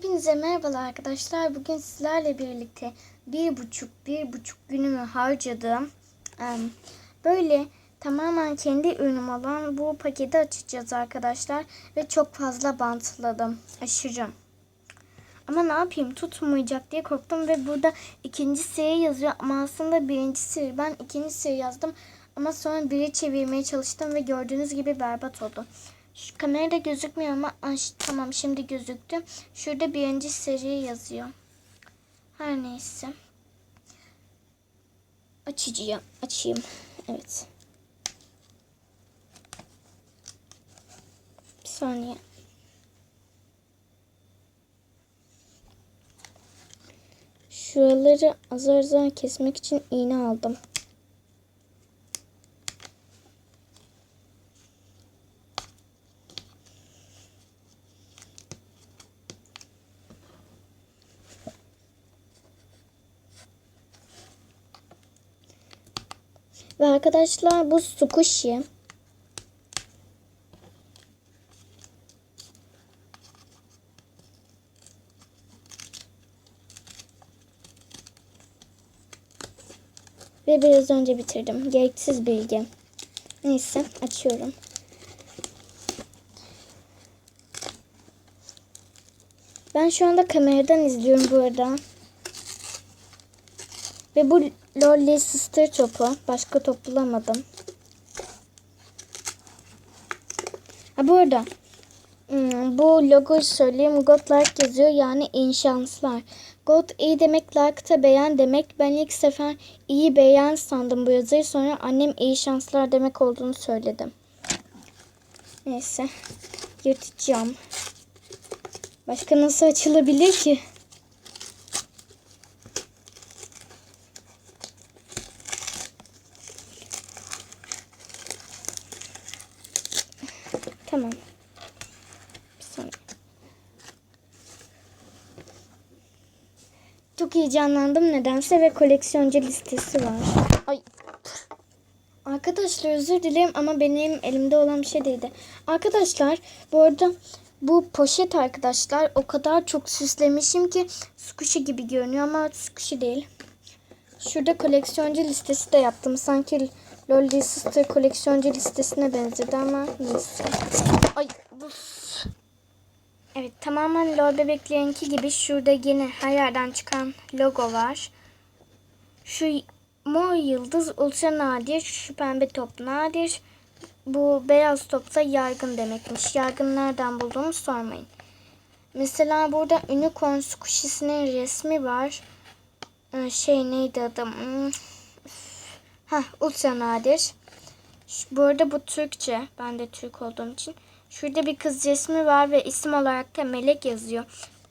Hepinize merhabalar arkadaşlar. Bugün sizlerle birlikte bir buçuk, bir buçuk günümü harcadığım em, böyle tamamen kendi ürünüm olan bu paketi açacağız arkadaşlar. Ve çok fazla bantladım. Aşırı. Ama ne yapayım tutmayacak diye korktum ve burada ikinci seri yazıyor ama aslında birinci seri. Ben ikinci seri yazdım ama sonra biri çevirmeye çalıştım ve gördüğünüz gibi berbat oldu. Şu kamerada gözükmüyor ama Ay, tamam şimdi gözüktü. Şurada birinci seri yazıyor. Her neyse. Açacağım. Açayım. Evet. Bir saniye. Şuraları azar azar kesmek için iğne aldım. Ve arkadaşlar bu squishy. Ve biraz önce bitirdim. Gereksiz bilgi. Neyse açıyorum. Ben şu anda kameradan izliyorum bu arada. Ve bu Lolly Sister topu. Başka top bulamadım. Ha bu arada hmm, bu logoyu söyleyeyim. God like yazıyor yani iyi şanslar. God iyi demek like da beğen demek. Ben ilk sefer iyi beğen sandım bu yazıyı. Sonra annem iyi şanslar demek olduğunu söyledim. Neyse. Yırtacağım. Başka nasıl açılabilir ki? Tamam. Bir saniye. Çok heyecanlandım nedense ve koleksiyoncu listesi var. Ay. Arkadaşlar özür dilerim ama benim elimde olan bir şey değildi. Arkadaşlar bu arada bu poşet arkadaşlar o kadar çok süslemişim ki squishy gibi görünüyor ama squishy değil. Şurada koleksiyoncu listesi de yaptım. Sanki Lolly Sister koleksiyoncu listesine benzedi ama neyse. Ay uf. Evet tamamen Lol bebeklerinki gibi şurada yine her yerden çıkan logo var. Şu mor yıldız ultra nadir. Şu pembe top nadir. Bu beyaz top da yaygın demekmiş. Yaygın nereden bulduğumu sormayın. Mesela burada unicorn squishy'sinin resmi var. Ee, Şey neydi adım? Heh, ultra nadir. Şu- Bu arada bu Türkçe. Ben de Türk olduğum için. Şurada bir kız resmi var ve isim olarak da Melek yazıyor.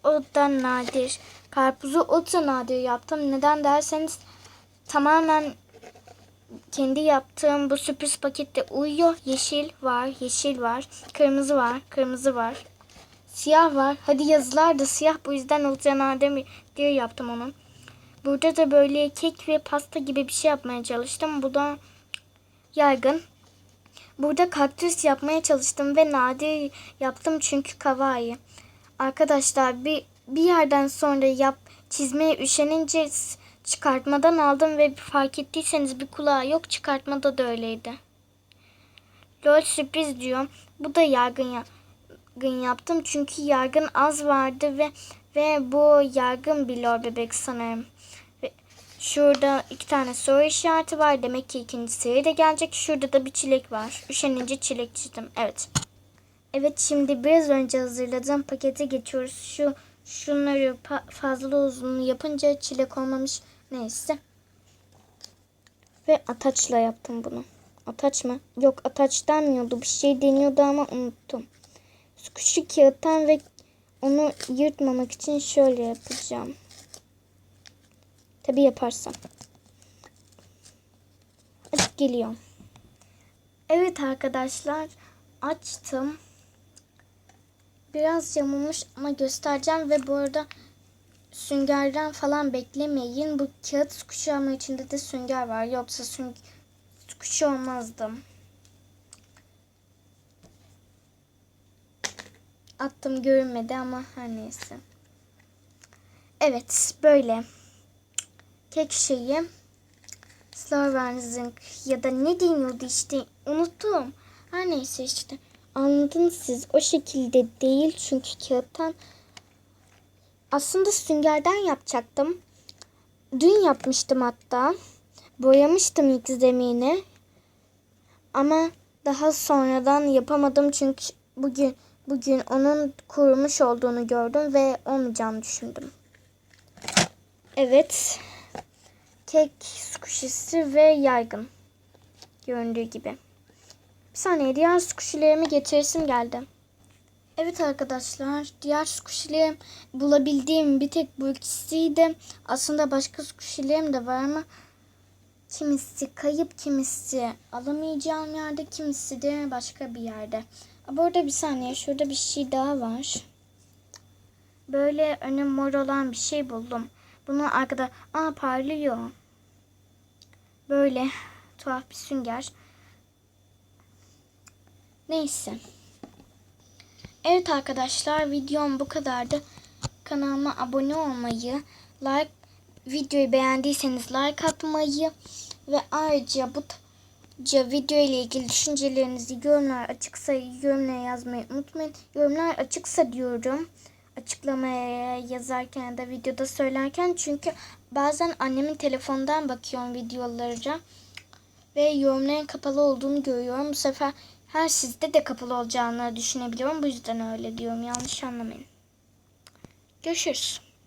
O da nadir. Karpuzu ultra nadir yaptım. Neden derseniz tamamen kendi yaptığım bu sürpriz pakette uyuyor. Yeşil var, yeşil var. Kırmızı var, kırmızı var. Siyah var. Hadi yazılar da siyah. Bu yüzden ultra nadir yaptım onu. Burada da böyle kek ve pasta gibi bir şey yapmaya çalıştım. Bu da yaygın. Burada kaktüs yapmaya çalıştım ve nadir yaptım çünkü kawaii. Arkadaşlar bir bir yerden sonra yap çizmeye üşenince çıkartmadan aldım ve fark ettiyseniz bir kulağı yok çıkartmada da öyleydi. Lol sürpriz diyor. Bu da yaygın ya yaygın yaptım çünkü yaygın az vardı ve ve bu yaygın bir lol bebek sanırım. Şurada iki tane soru işareti var. Demek ki ikinci seri de gelecek. Şurada da bir çilek var. Üşenince çilek çizdim. Evet. Evet şimdi biraz önce hazırladığım pakete geçiyoruz. Şu şunları fazla uzun yapınca çilek olmamış. Neyse. Ve ataçla yaptım bunu. Ataç mı? Yok ataç denmiyordu. Bir şey deniyordu ama unuttum. Şu kağıttan ve onu yırtmamak için şöyle yapacağım. Tabii yaparsam. Açık geliyor. Evet arkadaşlar açtım. Biraz yamulmuş ama göstereceğim ve bu arada süngerden falan beklemeyin. Bu kağıt kuşu ama içinde de sünger var. Yoksa süng kuşu olmazdım. Attım görünmedi ama her neyse. Evet böyle. Kek şeyi. Slavenzik ya da ne deniyordu işte unuttum. Her neyse işte. Anladınız siz. O şekilde değil çünkü kağıttan aslında süngerden yapacaktım. Dün yapmıştım hatta. Boyamıştım ilk zemini. Ama daha sonradan yapamadım çünkü bugün bugün onun kurumuş olduğunu gördüm ve olmayacağını düşündüm. Evet. Kek squishy'si ve yaygın. Göründüğü gibi. Bir saniye diğer squishy'lerimi getiresim geldi. Evet arkadaşlar diğer squishy'lerim bulabildiğim bir tek bu ikisiydi. Aslında başka squishy'lerim de var ama kimisi kayıp kimisi alamayacağım yerde kimisi de başka bir yerde. Bu arada bir saniye şurada bir şey daha var. Böyle önü mor olan bir şey buldum. Bunu arkada aa parlıyor. Böyle tuhaf bir sünger. Neyse. Evet arkadaşlar videom bu kadardı. Kanalıma abone olmayı, like videoyu beğendiyseniz like atmayı ve ayrıca bu video ile ilgili düşüncelerinizi yorumlar açıksa yorumlara yazmayı unutmayın. Yorumlar açıksa diyorum. Açıklamaya yazarken de videoda söylerken çünkü bazen annemin telefonundan bakıyorum videolara ve yorumların kapalı olduğunu görüyorum. Bu sefer her sizde de kapalı olacağını düşünebiliyorum. Bu yüzden öyle diyorum. Yanlış anlamayın. Görüşürüz.